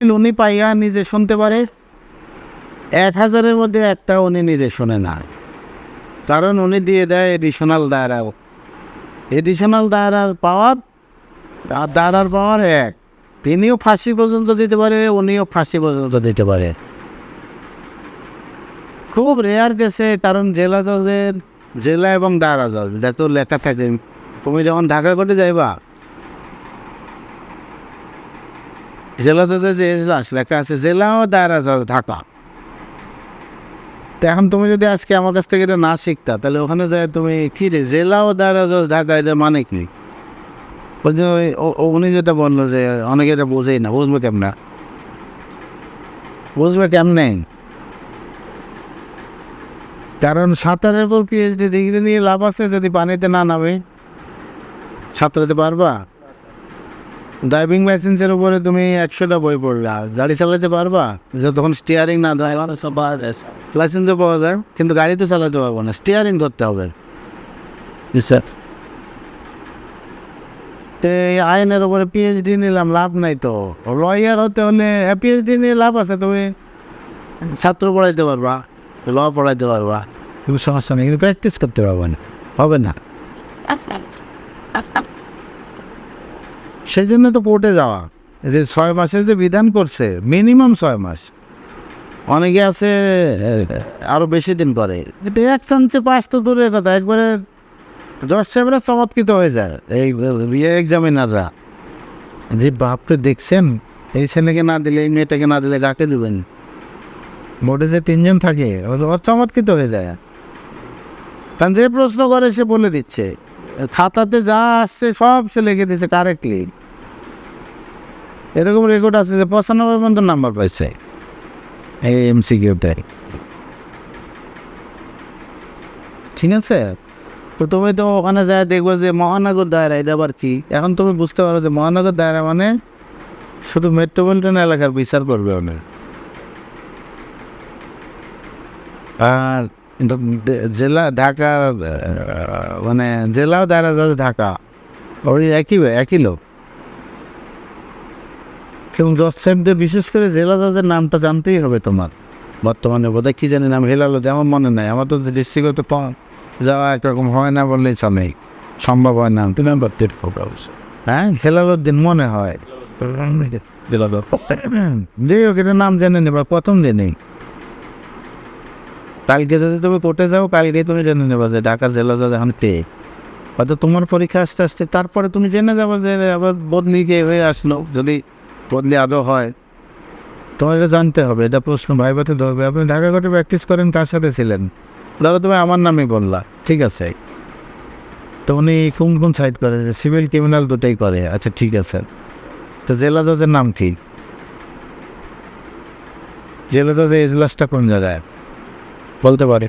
উনি পাইয়া নিজে শুনতে পারে? এক হাজারের মধ্যে একটা উনি নিজে শোনে না। কারণ উনি দিয়ে দেয় এডিশনাল দায়রা। এডিশনাল দায়রার পাওয়ার, আর দায়রার পাওয়ার এক। তিনিও ফাঁসি পর্যন্ত দিতে পারে, উনিও ফাঁসি পর্যন্ত দিতে পারে। খুব রেয়ার গেছে কারণ জেলা জজের, জেলা এবং দায়রা জজ, এটা তো লেখা থাকে। তুমি যখন ঢাকা করে যাইবা জেলা জজে যে এজলাস লেখা আছে জেলা ও দায়রা জজ ঢাকা এখন তুমি যদি আজকে আমার কাছ থেকে এটা না শিখতা, তাহলে ওখানে যায় তুমি কি রে জেলা ও দায়রা জজ ঢাকা, এদের মানে কি? বলছে উনি যেটা বলল যে অনেকে এটা বোঝেই না, বুঝবে কেমনে? বুঝবে কেমনে? কারণ সাঁতারের উপর পিএইচডি ডিগ্রি নিয়ে লাভ আছে যদি পানিতে না নামে। সাঁতরাতে পারবা? ড্রাইভিং লাইসেন্সের উপরে তুমি একশোটা বই পড়লা গাড়ি চালাতে পারবা? যতক্ষণ স্টিয়ারিং না দেয় লাইসেন্সও পাওয়া যায়। কিন্তু গাড়ি তো চালাতে পারব না। স্টিয়ারিং করতে হবে। স্যার তো এই আইনের উপরে পিএইচডি নিলাম, লাভ নাই তো। লয়ার হতে হলে পিএইচডি নিয়ে লাভ আছে, তুমি ছাত্র পড়াইতে পারবা ল পড়াইতে পারবা। তুমি সমস্যা নেই, কিন্তু প্র্যাকটিস করতে পারবে না। হবে না। সেই জন্য তো কোর্টে যাওয়া। যে ছয় মাসের যে বিধান করছে মিনিমাম ছয় মাস। অনেকে আছে আরও বেশি দিন করে। এটা এক চান্সে পাস তো দূরের কথা, একবারে জজ সাহেবরা চমৎকৃত হয়ে যায়, এই বিয়ে এক্সামিনাররা যে বাপকে দেখছেন? এই ছেলেকে না দিলে, এই মেয়েটাকে না দিলে কাকে দেবেন? বোর্ডে যে তিনজন থাকে ও- ও চমৎকৃত হয়ে যায়। কারণ যে প্রশ্ন করে, সে বলে দিচ্ছে। খাতাতে যা আসছে, সব সে লিখে দিচ্ছে কারেক্টলি এরকম রেকর্ড আছে যে পঁচানব্বই পর্যন্ত নাম্বার পাইছে এই এমসিকিউটাই ঠিক আছে? তো তুমি তো ওখানে যায় দেখব যে মহানগর দায়রা এটা আবার কি? এখন তুমি বুঝতে পারো যে মহানগর দায়রা মানে শুধু মেট্রোপলিটন এলাকার বিচার করবে অনেক আর জেলা, ঢাকা মানে জেলাও দায়রা ঢাকা। ওই একই একই লোক। এবং জজ সাহেবদের বিশেষ করে জেলা জজের নামটা জানতেই হবে তোমার। বর্তমানে বোধহয় কী জানি নাম হেলালো আমার মনে নাই। আমার তো ডিস্ট্রিক্টে কম যাওয়া একরকম হয় না বললেই চলে। সম্ভব হয় না। হ্যাঁ? হেলালোর দিন মনে হয়। যাই হোক এটা নাম জেনে নেবা প্রথম দিনেই কালকে যদি তুমি কোর্টে যাও কালকেই তুমি জেনে নেবা যে ঢাকা জেলা জজ এখন পেয়ে হয়তো তোমার পরীক্ষা আস্তে আস্তে তারপরে তুমি জেনে যাব যে আবার বদলি কে হয়ে আসলো। যদি বদলি আদৌ হয়? তোমার এটা জানতে হবে এটা প্রশ্ন ভাইবাতে ধরবে। আপনি ঢাকা কোর্টে প্র্যাকটিস করেন কার সাথে ছিলেন? ধরো তুমি আমার নামই বললা ঠিক আছে? তো উনি কোন কোন সাইড করে? যে সিভিল ক্রিমিনাল দুটাই করে আচ্ছা ঠিক আছে। তো জেলা জজের নাম কি? জেলা জজের এজলাসটা কোন জায়গায়? বলতে পারে।